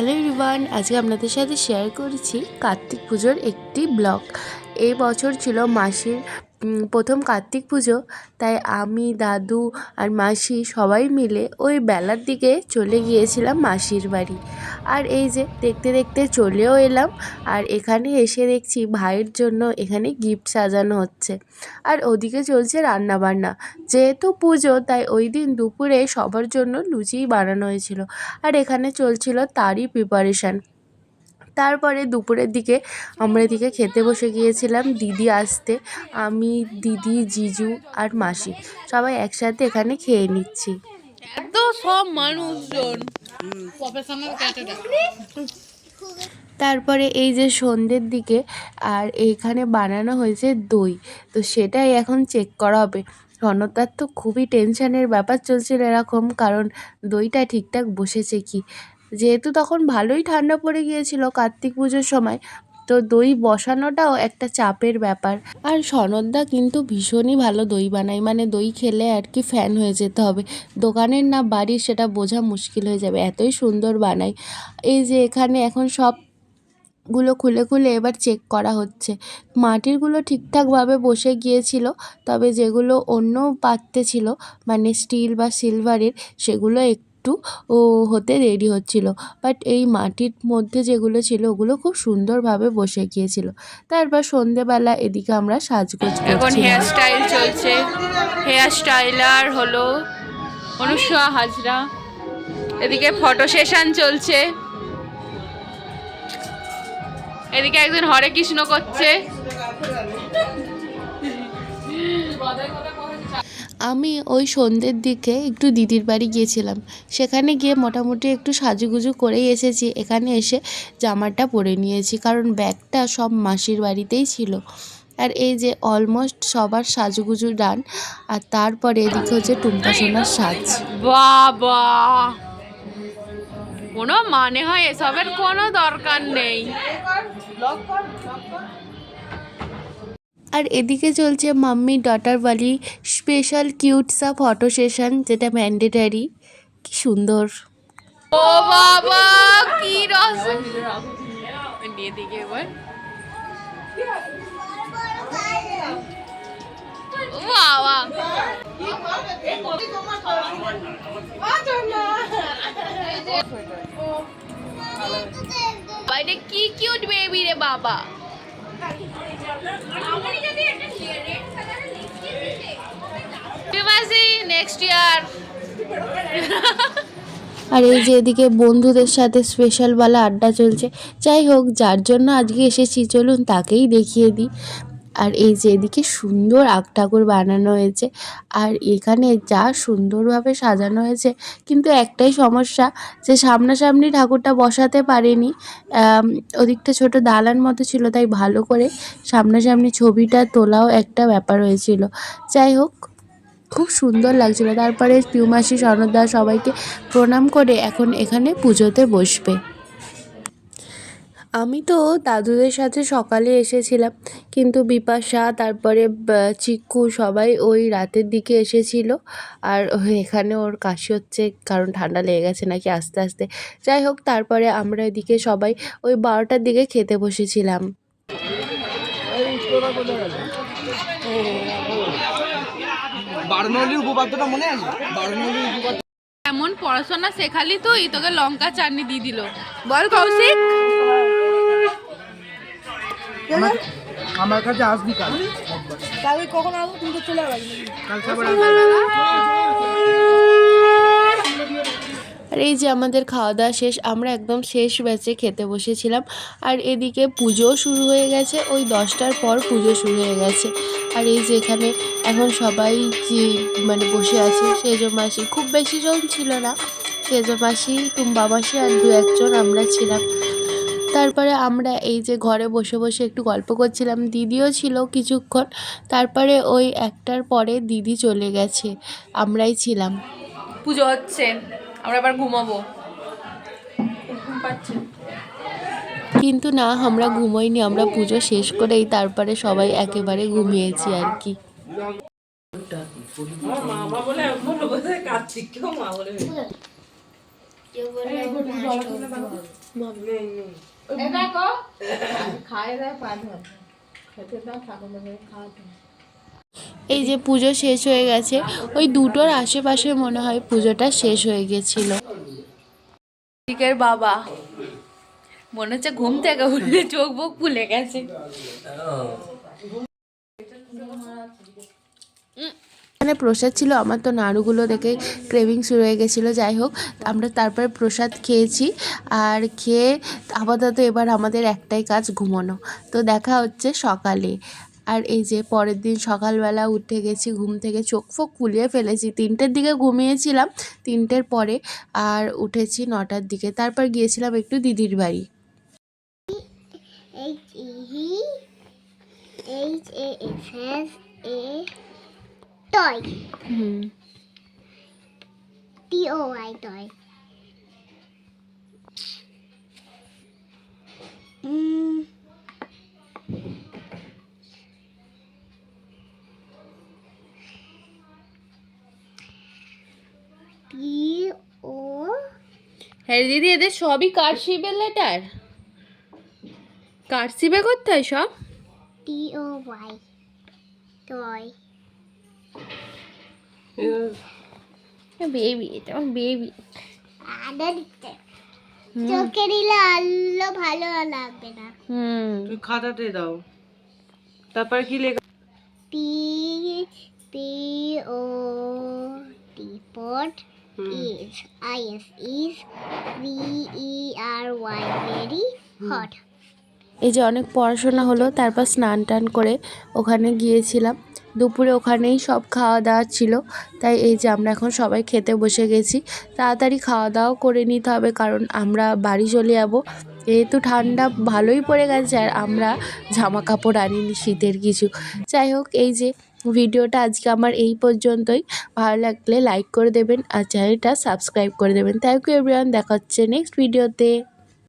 Hello Rivan আজকে আপনাদের সাথে শেয়ার করেছি কার্তিক পুজোর একটি ব্লগ এই বছর ছিল মাসির প্রথম কার্তিক পুজো, তাই আমি, দাদু আর মাসি সবাই মিলে ওই বেলার দিকে চলে গিয়েছিলাম মাসির বাড়ি। আর এই যে দেখতে দেখতে চলেও এলাম, আর এখানে এসে দেখছি ভাইয়ের জন্য এখানে গিফট সাজানো হচ্ছে। আর ওদিকে চলছে রান্না বান্না যেহেতু পুজো, তাই ওই দিন দুপুরে সবার জন্য লুচিই বানানো হয়েছিল। আর এখানে চলছিল তারই প্রিপারেশান তারপরে দুপুরের দিকে আমরা এদিকে খেতে বসে গিয়েছিলাম দিদি আসতে আমি দিদি জিজু আর মাসি। সবাই একসাথে এখানে খেয়ে নিচ্ছি। এত সব মানুষজন। তারপরে এই যে সন্ধ্যের দিকে আর এইখানে বানানো হয়েছে দই। তো সেটাই এখন চেক করা হবে। রণতার তো খুবই টেনশানের ব্যাপার চলছিল এরকম কারণ দইটা ঠিকঠাক বসেছে কি? যেহেতু তখন ভালোই ঠান্ডা পড়ে গিয়েছিল কার্তিক পুজোর সময়, তো দই বসানোটাও একটা চাপের ব্যাপার। আর সনদদা কিন্তু ভীষণই ভালো দই বানায় মানে দই খেলে আর কি ফ্যান হয়ে যেতে হবে। দোকানের না বাড়ির সেটা বোঝা মুশকিল হয়ে যাবে, এতই সুন্দর বানায়। এই যে এখানে এখন সবগুলো খুলে খুলে এবার চেক করা হচ্ছে। মাটিরগুলো ঠিকঠাকভাবে বসে গিয়েছিল, তবে যেগুলো অন্য পাত্রে ছিল মানে স্টিল বা সিলভারের সেগুলো একটু ও হতে দেরি হচ্ছিল। বাট এই মাটির মধ্যে যেগুলো ছিল ওগুলো খুব সুন্দরভাবে বসে গিয়েছিল। তারপর সন্ধেবেলা এদিকে আমরা সাজগোজ এখন হেয়ার স্টাইল চলছে। হেয়ার স্টাইলার হলো অনুষ্কা হাজরা। এদিকে ফটো সেশন চলছে। এদিকে একজন হরে কৃষ্ণ করছে। আমি ওই সন্ধ্যের দিকে একটু দিদির বাড়ি গিয়েছিলাম। সেখানে গিয়ে মোটামুটি একটু সাজুগুজু করেই এসেছি। এখানে এসে জামাটা পরে নিয়েছি কারণ ব্যাগটা সব মাসির বাড়িতেই ছিল। আর এই যে অলমোস্ট সবার সাজুগুজু ডান আর তারপরে এদিকে হচ্ছে টুম্পা সোনার সাজ। বাবা! কোনো মানে হয় এসবের কোনো দরকার নেই। আর এদিকে চলছে মাম্মি ডটার বালি স্পেশাল কিউট সা ফটো সেশন যেটা ম্যান্ডেটারি কি সুন্দর। ও বাবা, কি রস বাইরে কি কিউট বেবি রে বাবা। আর এই যে এদিকে বন্ধুদের সাথে স্পেশালওয়ালা আড্ডা চলছে, যাই হোক, যার জন্য আজকে এসেছি, চলুন তাকেই দেখিয়ে দিই। আর এই যে এদিকে সুন্দর আগ ঠাকুর বানানো হয়েছে। আর এখানে যা সুন্দরভাবে সাজানো হয়েছে, কিন্তু একটাই সমস্যা যে সামনাসামনি ঠাকুরটা বসাতে পারেনি। ওদিকটা ছোট দালান মতো ছিল, তাই ভালো করে সামনাসামনি ছবিটা তোলাও একটা ব্যাপার হয়েছিল। যাই হোক, খুব সুন্দর লাগছিল। তারপরে পিউমাসি, সনদা সবাইকে প্রণাম করে এখন এখানে পুজোতে বসবে। আমি তো দাদুদের সাথে সকালে এসেছিলাম কিন্তু বিপাশা তারপরে চিক্কু সবাই ওই রাতের দিকে এসেছিল। আর এখানে ওর কাশি হচ্ছে কারণ ঠান্ডা লেগে গেছে নাকি আস্তে আস্তে। যাই হোক তারপরে আমরা এদিকে সবাই ওই বারোটার দিকে খেতে বসেছিলাম। বারনৌলির উপপাদ্যটা মনে আছে? বারনৌলির উপপাদ্য এমন পড়াশোনা শেখালি তুই? তোকে লঙ্কা চাটনি দিয়ে দিল। বল কৌশিক। আমার কাছে আসবি কাল। কালকে কখন আসব? তুমি তো চলে আসবে। আর এই যে আমাদের খাওয়া দাওয়া শেষ আমরা একদম শেষ ব্যাচে খেতে বসেছিলাম। আর এদিকে পুজোও শুরু হয়ে গেছে ওই দশটার পর পুজো শুরু হয়ে গেছে। আর এই যে এখানে এখন সবাই যে মানে বসে আছে সেজ মাসি খুব বেশি জন ছিল না। সেজ মাসি টুম্বা মাসি আর দু একজন আমরা ছিলাম। তারপরে আমরা এই যে ঘরে বসে বসে একটু গল্প করছিলাম দিদিও ছিল কিছুক্ষণ। তারপরে ওই একটার পরে দিদি চলে গেছে আমরাই ছিলাম। পুজো হচ্ছে আমরা এবার ঘুমাবো। ঘুম পাচ্ছে কিন্তু না আমরা ঘুমোইনি আমরা পুজো শেষ করেই তারপরে সবাই একেবারে ঘুমিয়েছি আর কি। এই যে পুজো শেষ হয়ে গেছে ওই দুটোর আশেপাশে মনে হয় পুজোটা শেষ হয়ে গেছিল। দিকের বাবা মনে হচ্ছে ঘুম থেকে উঠলে চোখ বুক ফুলে গেছে। এখানে প্রসাদ ছিল, আমার তো নাড়ুগুলো দেখে ক্রেভিং শুরু হয়ে গেছিল, যাই হোক, আমরা তারপরে প্রসাদ খেয়েছি। আর খেয়ে আপাতত এবার আমাদের একটাই কাজ, ঘুমানো। তো দেখা হচ্ছে সকালে। আর এই যে পরের দিন সকালবেলা উঠে গেছি, ঘুম থেকে চোখ ফোক ফুলিয়ে ফেলেছি। তিনটের দিকে ঘুমিয়েছিলাম, তিনটের পরে আর উঠেছি নটার দিকে। তারপর গিয়েছিলাম একটু দিদির বাড়ি। H E H A S A toy hmm T O Y toy. Mm. O হ্যাঁ দিদি এদের সবই কারশিপের লেটার কারশিপে করতে হয় সব T O Y toy. Baby এটা বেবি আদা দিতে। চোখে দিলে আলো ভালো লাগবে না। হুম। তুই খাতাতে দাও। তারপর কি লেখা? P P O T pot is I S is V E R Y very hot. এই যে অনেক পড়াশোনা হলো তারপর স্নান টান করে ওখানে গিয়েছিলাম। দুপুরে ওখানেই সব খাওয়া দাওয়া ছিল। তাই এই যে আমরা এখন সবাই খেতে বসে গেছি। তাড়াতাড়ি খাওয়া দাওয়াও করে নিতে হবে কারণ আমরা বাড়ি চলে যাব। যেহেতু ঠান্ডা ভালোই পড়ে গেছে আর আমরা জামা কাপড় আনিনি শীতের কিছু। যাই হোক, এই যে ভিডিওটা আজকে আমার এই পর্যন্তই। ভালো লাগলে লাইক করে দেবেন আর চ্যানেলটা সাবস্ক্রাইব করে দেবেন। থ্যাংক ইউ এভরিওয়ান দেখা হচ্ছে নেক্সট ভিডিওতে